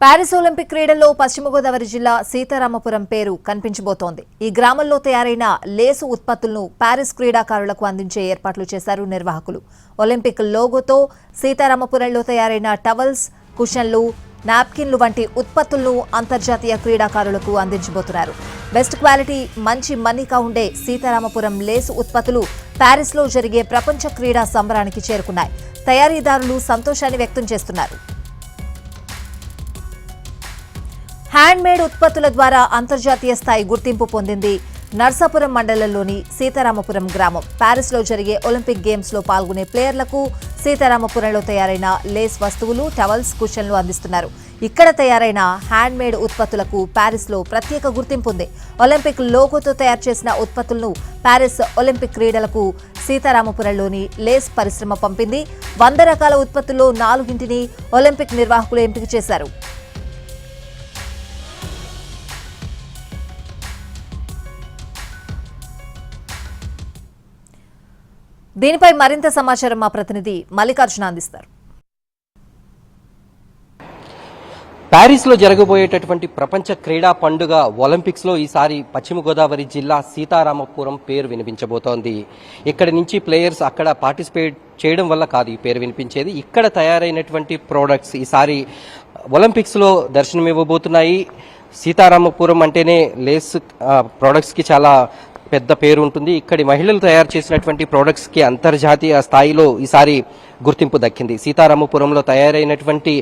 Paris Olympic క్రీడల్లో పశ్చిమ గోదావరి జిల్లా సీతారామపురం పేరు కనిపించబోతోంది. ఈ గ్రామంలో తయారైన లేసు ఉత్పత్తులను ప్యారిస్ క్రీడాకారులకు అందించే ఏర్పాట్లు చేశారు నిర్వాహకులు. ఒలింపిక్ లోగోతో సీతారామపురంలో తయారైన టవల్స్ కుషన్లు నాప్కిన్లు వంటి ఉత్పత్తులను అంతర్జాతీయ క్రీడాకారులకు అందించబోతున్నారు. బెస్ట్ క్వాలిటీ మంచి మన్నిక ఉండే సీతారామపురం లేసు ఉత్పత్తులు ప్యారిస్లో జరిగే ప్రపంచ క్రీడా సంబరానికి చేరుకున్నాయి. తయారీదారులు సంతోషాన్ని వ్యక్తం చేస్తున్నారు. హ్యాండ్మేడ్ ఉత్పత్తుల ద్వారా అంతర్జాతీయ స్థాయి గుర్తింపు పొందింది నర్సాపురం మండలంలోని సీతారామపురం గ్రామం. ప్యారిస్లో జరిగే ఒలింపిక్ గేమ్స్లో పాల్గొనే ప్లేయర్లకు సీతారామపురంలో తయారైన లేస్ వస్తువులు టవల్స్ కుషన్లు అందిస్తున్నారు. ఇక్కడ తయారైన హ్యాండ్మేడ్ ఉత్పత్తులకు ప్యారిస్లో ప్రత్యేక గుర్తింపు ఉంది. ఒలింపిక్ లోగోతో తయారు చేసిన ఉత్పత్తులను ప్యారిస్ ఒలింపిక్ క్రీడలకు సీతారామపురంలోని లేస్ పరిశ్రమ పంపింది. వంద రకాల ఉత్పత్తుల్లో నాలుగింటిని ఒలింపిక్ నిర్వాహకులు ఎంపిక చేశారు. దీనిపై మరింత సమాచారం మా ప్రతినిధి మల్లికార్జున అందిస్తారు. ప్యారిస్లో జరగబోయేటటువంటి ప్రపంచ క్రీడా పండుగ ఒలింపిక్స్లో ఈసారి పశ్చిమ గోదావరి జిల్లా సీతారామపురం పేరు వినిపించబోతోంది. ఇక్కడి నుంచి ప్లేయర్స్ అక్కడ పార్టిసిపేట్ చేయడం వల్ల కాదు ఈ పేరు వినిపించేది. ఇక్కడ తయారైనటువంటి ప్రోడక్ట్స్ ఈసారి ఒలింపిక్స్లో దర్శనమివ్వబోతున్నాయి. సీతారామపురం అంటేనే లేస్ ప్రోడక్ట్స్కి చాలా పెద్ద పేరు ఉంటుంది. ఇక్కడి మహిళలు తయారు చేసినటువంటి ప్రోడక్ట్స్కి అంతర్జాతీయ స్థాయిలో ఈసారి గుర్తింపు దక్కింది. సీతారామపురంలో తయారైనటువంటి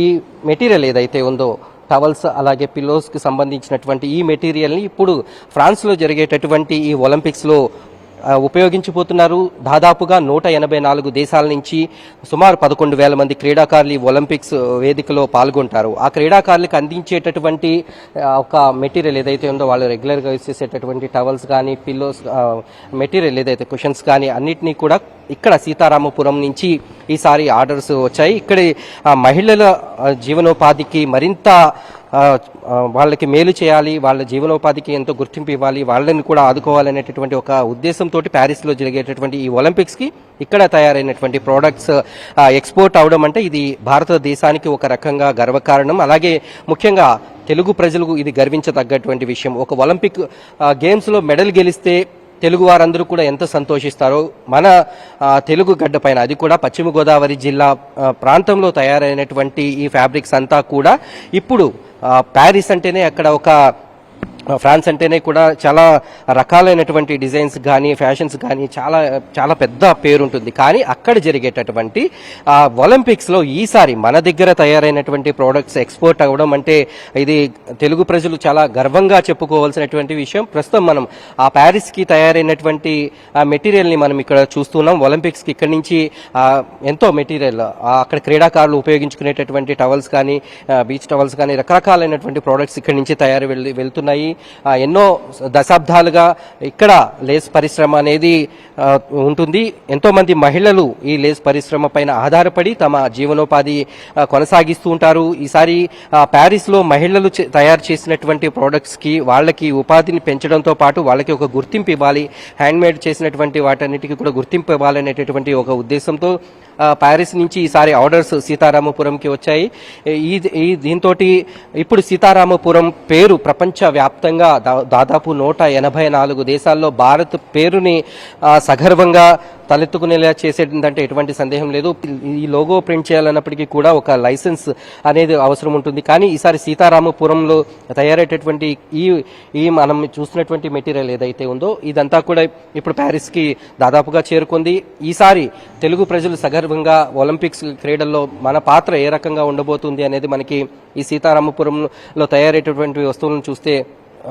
ఈ మెటీరియల్ ఏదైతే ఉందో టవల్స్ అలాగే పిల్లోస్కి సంబంధించినటువంటి ఈ మెటీరియల్ని ఇప్పుడు ఫ్రాన్స్లో జరిగేటటువంటి ఈ ఒలింపిక్స్లో ఉపయోగించిపోతున్నారు దాదాపుగా నూట ఎనభై నాలుగు దేశాల నుంచి సుమారు పదకొండు వేల మంది క్రీడాకారులు ఈ ఒలింపిక్స్ వేదికలో పాల్గొంటారు. ఆ క్రీడాకారులకు అందించేటటువంటి ఒక మెటీరియల్ ఏదైతే ఉందో వాళ్ళు రెగ్యులర్గా యూస్ చేసేటటువంటి టవల్స్ కానీ పిల్లోస్ మెటీరియల్ ఏదైతే క్వశ్చన్స్ కానీ అన్నిటినీ కూడా ఇక్కడ సీతారామపురం నుంచి ఈసారి ఆర్డర్స్ వచ్చాయి. ఇక్కడ ఆ, మహిళల జీవనోపాధికి మరింత వాళ్ళకి మేలు చేయాలి వాళ్ళ జీవనోపాధికి ఎంతో గుర్తింపు ఇవ్వాలి వాళ్ళని కూడా ఆదుకోవాలనేటటువంటి ఒక ఉద్దేశంతో ప్యారిస్లో జరిగేటటువంటి ఈ ఒలింపిక్స్కి ఇక్కడ తయారైనటువంటి ప్రోడక్ట్స్ ఎక్స్పోర్ట్ అవడం అంటే ఇది భారతదేశానికి ఒక రకంగా గర్వకారణం. అలాగే ముఖ్యంగా తెలుగు ప్రజలకు ఇది గర్వించదగ్గటువంటి విషయం. ఒక ఒలింపిక్ గేమ్స్లో మెడల్ గెలిస్తే తెలుగు వారందరూ కూడా ఎంత సంతోషిస్తారో మన తెలుగు గడ్డ పైన అది కూడా పశ్చిమ గోదావరి జిల్లా ప్రాంతంలో తయారైనటువంటి ఈ ఫ్యాబ్రిక్స్ అంతా కూడా ఇప్పుడు ప్యారిస్ అంటేనే అక్కడ ఒక ఫ్రాన్స్ అంటేనే కూడా చాలా రకాలైనటువంటి డిజైన్స్ కానీ ఫ్యాషన్స్ కానీ చాలా చాలా పెద్ద పేరు ఉంటుంది. కానీ అక్కడ జరిగేటటువంటి ఆ, ఒలింపిక్స్లో ఈసారి మన దగ్గర తయారైనటువంటి ప్రోడక్ట్స్ ఎక్స్పోర్ట్ అవ్వడం అంటే ఇది తెలుగు ప్రజలు చాలా గర్వంగా చెప్పుకోవాల్సినటువంటి విషయం. ప్రస్తుతం మనం ఆ ప్యారిస్కి తయారైనటువంటి ఆ మెటీరియల్ని మనం ఇక్కడ చూస్తున్నాం. ఒలింపిక్స్కి ఇక్కడి నుంచి ఎంతో మెటీరియల్ అక్కడ క్రీడాకారులు ఉపయోగించుకునేటటువంటి టవల్స్ కానీ బీచ్ టవల్స్ కానీ రకరకాలైనటువంటి ప్రోడక్ట్స్ ఇక్కడి నుంచి తయారు వెళ్తున్నాయి. ఎన్నో దశాబ్దాలుగా ఇక్కడ లేస్ పరిశ్రమ అనేది ఉంటుంది. ఎంతోమంది మహిళలు ఈ లేస్ పరిశ్రమ పైన ఆధారపడి తమ జీవనోపాధి కొనసాగిస్తూ ఉంటారు. ఈసారి ప్యారిస్లో మహిళలు తయారు చేసినటువంటి ప్రోడక్ట్స్కి వాళ్ళకి ఉపాధిని పెంచడంతో పాటు వాళ్ళకి ఒక గుర్తింపు ఇవ్వాలి. హ్యాండ్మేడ్ చేసినటువంటి వాటన్నిటికీ కూడా గుర్తింపు ఇవ్వాలనేటటువంటి ఒక ఉద్దేశంతో ప్యారిస్ నుంచి ఈసారి ఆర్డర్స్ సీతారామపురంకి వచ్చాయి. ఈ ఈ దీంతో ఇప్పుడు సీతారామపురం పేరు ప్రపంచ వ్యాప్తంగా దా- దాదాపు నూట ఎనభై నాలుగు దేశాల్లో భారత్ పేరుని సగర్వంగా తలెత్తుకునేలా చేసేటంటే ఎటువంటి సందేహం లేదు. ఈ లోగో ప్రింట్ చేయాలన్నప్పటికీ కూడా ఒక లైసెన్స్ అనేది అవసరం ఉంటుంది. కానీ ఈసారి సీతారామపురంలో తయారయ్యేటటువంటి ఈ ఈ మనం చూసినటువంటి మెటీరియల్ ఏదైతే ఉందో ఇదంతా కూడా ఇప్పుడు ప్యారిస్కి దాదాపుగా చేరుకుంది. ఈసారి తెలుగు ప్రజలు సగర్వంగా ఒలింపిక్స్ క్రీడల్లో మన పాత్ర ఏ రకంగా ఉండబోతుంది అనేది మనకి ఈ సీతారామపురంలో తయారయ్యేటటువంటి వస్తువులను చూస్తే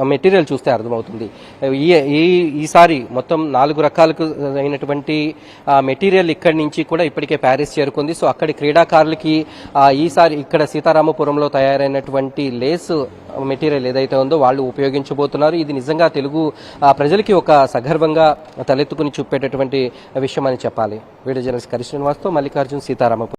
మెటీరియల్ చూస్తే అర్థమవుతుంది. ఈ ఈ ఈసారి మొత్తం నాలుగు రకాలకు అయినటువంటి మెటీరియల్ ఇక్కడి నుంచి కూడా ఇప్పటికే ప్యారిస్ చేరుకుంది. సో అక్కడి క్రీడాకారులకి ఈసారి ఇక్కడ సీతారామపురంలో తయారైనటువంటి లేస్ మెటీరియల్ ఏదైతే ఉందో వాళ్ళు ఉపయోగించబోతున్నారు. ఇది నిజంగా తెలుగు ఆ, ప్రజలకి ఒక సగర్వంగా తలెత్తుకుని చూపేటటువంటి విషయం అని చెప్పాలి. వీడియో జర్నలిస్ట్ కరి శ్రీనివాస్తో మల్లికార్జున్ సీతారామపురం.